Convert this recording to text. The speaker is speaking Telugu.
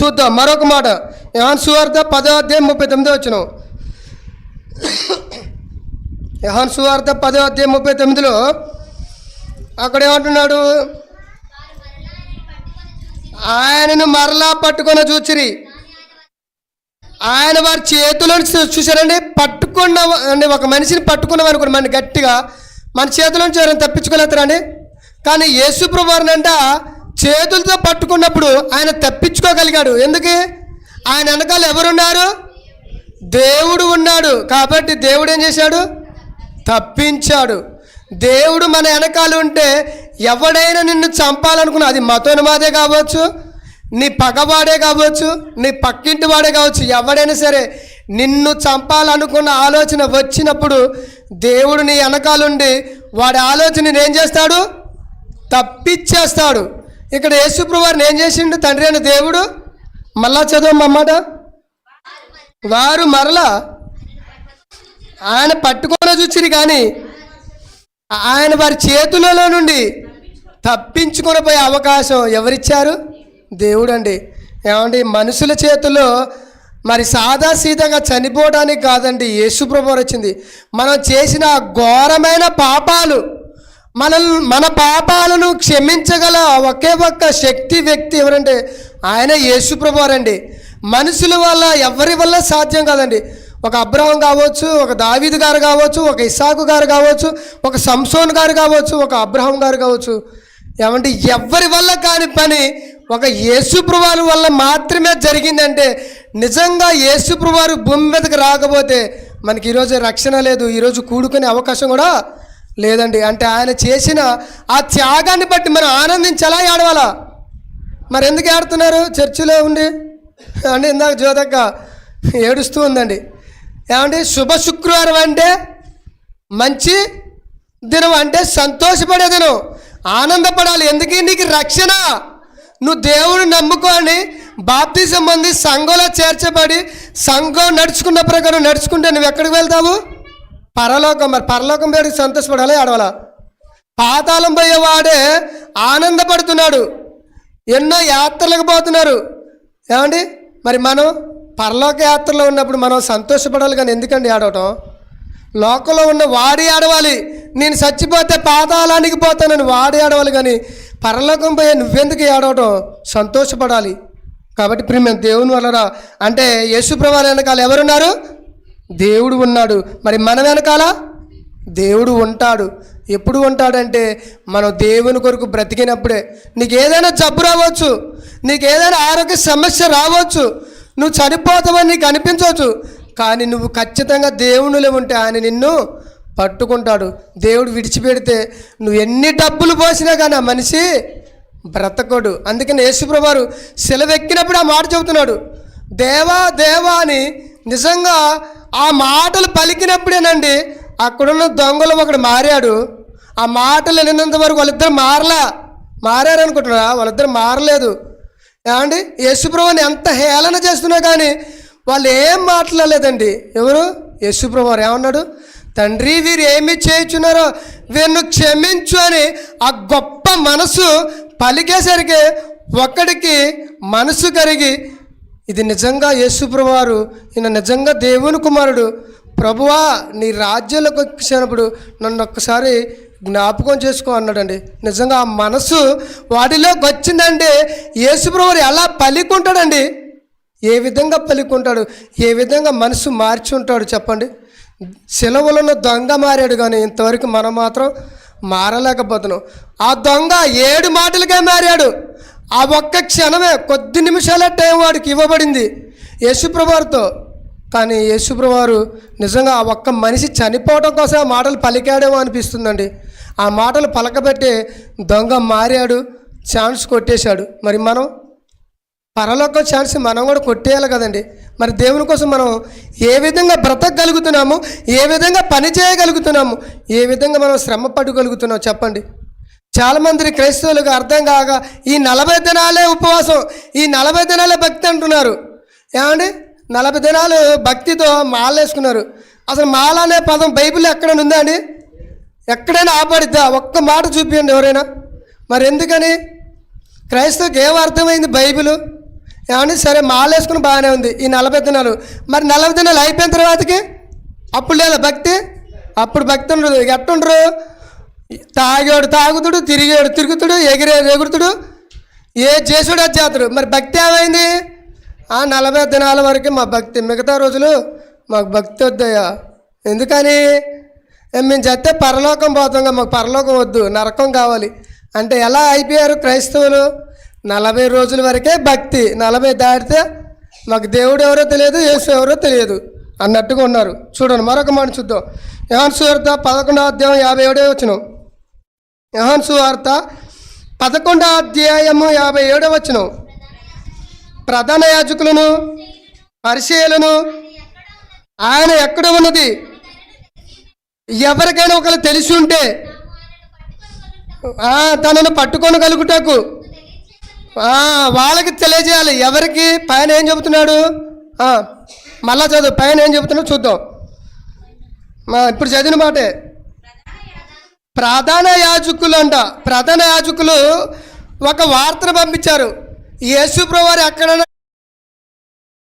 చూద్దాం. మరొక మాట. యహాన్ సువార్త పదో అధ్యాయం ముప్పై తొమ్మిదో వచ్చిన యహాన్ సువార్త పదో అధ్యాయం ముప్పై తొమ్మిదిలో అక్కడ ఏమంటున్నాడు? ఆయనను మరలా పట్టుకొని చూచిరి. ఆయన వారి చేతిలో నుంచి చూసారండి పట్టుకున్న అంటే ఒక మనిషిని పట్టుకున్నాం అనుకోండి మన గట్టిగా మన చేతిలో నుంచి ఎవరైనా తప్పించుకోలేతారండి కానీ యేసు ప్రభువారినంట చేతులతో పట్టుకున్నప్పుడు ఆయన తప్పించుకోగలిగాడు. ఎందుకు? ఆయన వెనకాల ఎవరున్నారు? దేవుడు ఉన్నాడు. కాబట్టి దేవుడు ఏం చేశాడు? తప్పించాడు. దేవుడు మన వెనకాల ఉంటే ఎవడైనా నిన్ను చంపాలనుకున్నా అది మతోన్మాదే కావచ్చు నీ పగవాడే కావచ్చు నీ పక్కింటి వాడే కావచ్చు ఎవడైనా సరే నిన్ను చంపాలనుకున్న ఆలోచన వచ్చినప్పుడు దేవుడు నీ వెనకాలుండి వాడి ఆలోచన ఏం చేస్తాడు? తప్పించేస్తాడు. ఇక్కడ యేసుప్రభు వారిని ఏం చేసిండు? తండ్రి అయిన దేవుడు మళ్ళా చదవమ్మమాట వారు మరలా ఆయన పట్టుకొని చూచిరి కానీ ఆయన వారి చేతులలో నుండి తప్పించుకొని పోయే అవకాశం ఎవరిచ్చారు? దేవుడు అండి ఏమండి? మనుషుల చేతుల్లో మరి సాదాసీదంగా చనిపోవడానికి కాదండి యేసుప్రభు వచ్చింది. మనం చేసిన ఘోరమైన పాపాలు మన మన పాపాలను క్షమించగల ఒకే ఒక్క శక్తి వ్యక్తి ఎవరంటే ఆయన యేసుప్రభు వారండి మనుషుల వల్ల ఎవరి వల్ల సాధ్యం కాదండి. ఒక అబ్రహం కావచ్చు ఒక దావీదు గారు కావచ్చు ఒక ఇసాకు గారు కావచ్చు ఒక సంసోన్ గారు కావచ్చు ఒక అబ్రహం గారు కావచ్చు. ఏమంటే ఎవరి వల్ల కాని పని ఒక యేసుప్రభువారి వల్ల మాత్రమే జరిగిందంటే నిజంగా యేసుప్రభువారు భూమి మీదకి రాకపోతే మనకి ఈరోజు రక్షణ లేదు ఈరోజు కూడుకునే అవకాశం కూడా లేదండి. అంటే ఆయన చేసిన ఆ త్యాగాన్ని బట్టి మనం ఆనందించాలా ఏడవాలా? మరి ఎందుకు ఏడుతున్నారు? చర్చిలో ఉండి. అంటే ఇందాక జ్యోతక్క ఏడుస్తూ ఉందండి. ఏమండి శుభ శుక్రవారం అంటే మంచి దినం అంటే సంతోషపడే దినం. ఆనందపడాలి. ఎందుకు? నీకు రక్షణ. నువ్వు దేవుడు నమ్ముకొని బాప్తిజం పొంది సంఘంలో చేర్చబడి సంఘం నడుచుకున్న ప్రకారం నడుచుకుంటే నువ్వు ఎక్కడికి వెళ్తావు? పరలోకం మరి పరలోకం పేరు సంతోషపడాలి ఆడవాలా పాతాళం పోయేవాడే ఆనందపడుతున్నాడు. ఎన్నో యాత్రలకు పోతున్నారు. ఏమండి? మరి మనం పరలోక యాత్రలో ఉన్నప్పుడు మనం సంతోషపడాలి కానీ ఎందుకండి ఆడవటం లోకంలో ఉన్న వాడి ఆడవాలి నేను చచ్చిపోతే పాతాళానికి పోతానని వాడి ఆడవాలి కానీ పరలోకం పోయే నువ్వెందుకు ఏడవటం? సంతోషపడాలి. కాబట్టి ప్రియమైన దేవుని వలన అంటే యేసు ప్రభావాల వెనకాల ఎవరున్నారు? దేవుడు ఉన్నాడు. మరి మన వెనకాల దేవుడు ఉంటాడు. ఎప్పుడు ఉంటాడంటే మనం దేవుని కొరకు బ్రతికినప్పుడే. నీకు ఏదైనా జబ్బు రావచ్చు. నీకు ఏదైనా ఆరోగ్య సమస్య రావచ్చు. నువ్వు చనిపోతావని నీకు అనిపించవచ్చు. కానీ నువ్వు ఖచ్చితంగా దేవునిలో ఉంటే ఆయన నిన్ను పట్టుకుంటాడు. దేవుడు విడిచిపెడితే నువ్వు ఎన్ని డబ్బులు పోసినా కానీ ఆ మనిషి బ్రతకడు. అందుకని యేసుప్రభారు సెలవెక్కినప్పుడు ఆ మాట చెబుతున్నాడు. దేవా దేవా అని నిజంగా ఆ మాటలు పలికినప్పుడేనండి అక్కడున్న దొంగలు ఒకడు మారాడు. ఆ మాటలు విన్నంత వరకు వాళ్ళిద్దరు మారలా. మారారనుకుంటున్నారా? వాళ్ళిద్దరు మారలేదు. ఏమండి? యేసుప్రభుని ఎంత హేళన చేస్తున్నా కానీ వాళ్ళు ఏం మాట్లాడలేదండి. ఎవరు? యేసుప్రభు వారు ఏమన్నాడు? తండ్రి వీరు ఏమి చేయుచున్నారో వీరిని క్షమించు అని ఆ గొప్ప మనసు పలికేసరికి ఒక్కడికి మనసు కరిగి ఇది నిజంగా యేసుప్రభు వారు ఈయన నిజంగా దేవుని కుమారుడు. ప్రభువా నీ రాజ్యంలోకి వచ్చినప్పుడు నన్ను ఒక్కసారి జ్ఞాపకం చేసుకో అన్నాడండి. నిజంగా ఆ మనసు వాటిలోకి వచ్చిందంటే యేసుప్రభు ఎలా పలికుంటాడండి? ఏ విధంగా పలికుంటాడు? ఏ విధంగా మనసు మార్చి ఉంటాడు చెప్పండి? సెలవులను దొంగ మారాడు కానీ ఇంతవరకు మనం మాత్రం మారలేకపోతున్నాం. ఆ దొంగ ఏడు మాటలకే మారాడు. ఆ ఒక్క క్షణమే కొద్ది నిమిషాల టైం వాడికి ఇవ్వబడింది యేసుప్రభువారితో. కానీ యేసుప్రభువారు నిజంగా ఆ ఒక్క మనిషి చనిపోవడం కోసం ఆ మాటలు పలికాడేమో అనిపిస్తుందండి. ఆ మాటలు పలకబెట్టి దొంగ మారాడు ఛాన్స్ కొట్టేశాడు. మరి మనం పరలోక ఛాన్స్ మనం కూడా కొట్టేయాలి కదండి. మరి దేవుని కోసం మనం ఏ విధంగా బ్రతకగలుగుతున్నాము ఏ విధంగా పని చేయగలుగుతున్నాము ఏ విధంగా మనం శ్రమ పడగలుగుతున్నాం చెప్పండి. చాలామంది క్రైస్తవులకు అర్థం కాక ఈ నలభై దినాలే ఉపవాసం ఈ నలభై దినాలే భక్తి అంటున్నారు. ఏమండి? నలభై దినాలు భక్తితో మాలేసుకున్నారు. అసలు మాల అనే పదం బైబిల్ ఎక్కడైనా ఉందా అండి? ఎక్కడైనా ఆపడిద్దా? ఒక్క మాట చూపించండి ఎవరైనా. మరి ఎందుకని? క్రైస్తవుకి ఏం అర్థమైంది బైబిల్? ఏమండి? సరే మాలేసుకుని బాగానే ఉంది ఈ నలభై దినాలు. మరి నలభై దినాలు అయిపోయిన తర్వాతకి అప్పుడు లేదా భక్తి? అప్పుడు భక్తి ఉండదు. ఎట్టుండ్రు? తాగాడు తాగుతుడు తిరిగాడు తిరుగుతుడు ఎగిరే ఎగురుతుడు. ఏ చేసుడు అది చేతుడు మరి భక్తి ఏమైంది? ఆ నలభై దినాల వరకు మా భక్తి మిగతా రోజులు మాకు భక్తి వద్దయ్యా. ఎందుకని? మేము చెప్తే పరలోకం పోతాం మాకు పరలోకం వద్దు నరకం కావాలి. అంటే ఎలా అయిపోయారు క్రైస్తవులు? నలభై రోజుల వరకే భక్తి. నలభై దాటితే మాకు దేవుడు ఎవరో తెలియదు యేసు ఎవరో తెలియదు అన్నట్టుగా ఉన్నారు. చూడండి మరొక మాట చూద్దాం. యోహాన్ సువార్త పదకొండవ అధ్యాయం యాభై ఏడో వచ్చిన యహాన్సు వార్త పదకొండవ అధ్యాయము యాభై ఏడో వచనం. ప్రధాన యాజకులను పరిచయలను ఆయన ఎక్కడ ఉన్నది? ఎవరికైనా ఒకరు తెలిసి ఉంటే తనను పట్టుకొనగలుగుటకు. ఆ, వాళ్ళకి తెలియజేయాలి. ఎవరికి? పైన ఏం చెబుతున్నాడు? మళ్ళా చదువు. పైన ఏం చెబుతున్నాడు? చూద్దాం. మా ఇప్పుడు చదివిన మాటే. ప్రధాన యాజకులు అంట. ప్రధాన యాజకులు ఒక వార్తను పంపించారు. యేసు ప్రభువారు ఎక్కడన్నా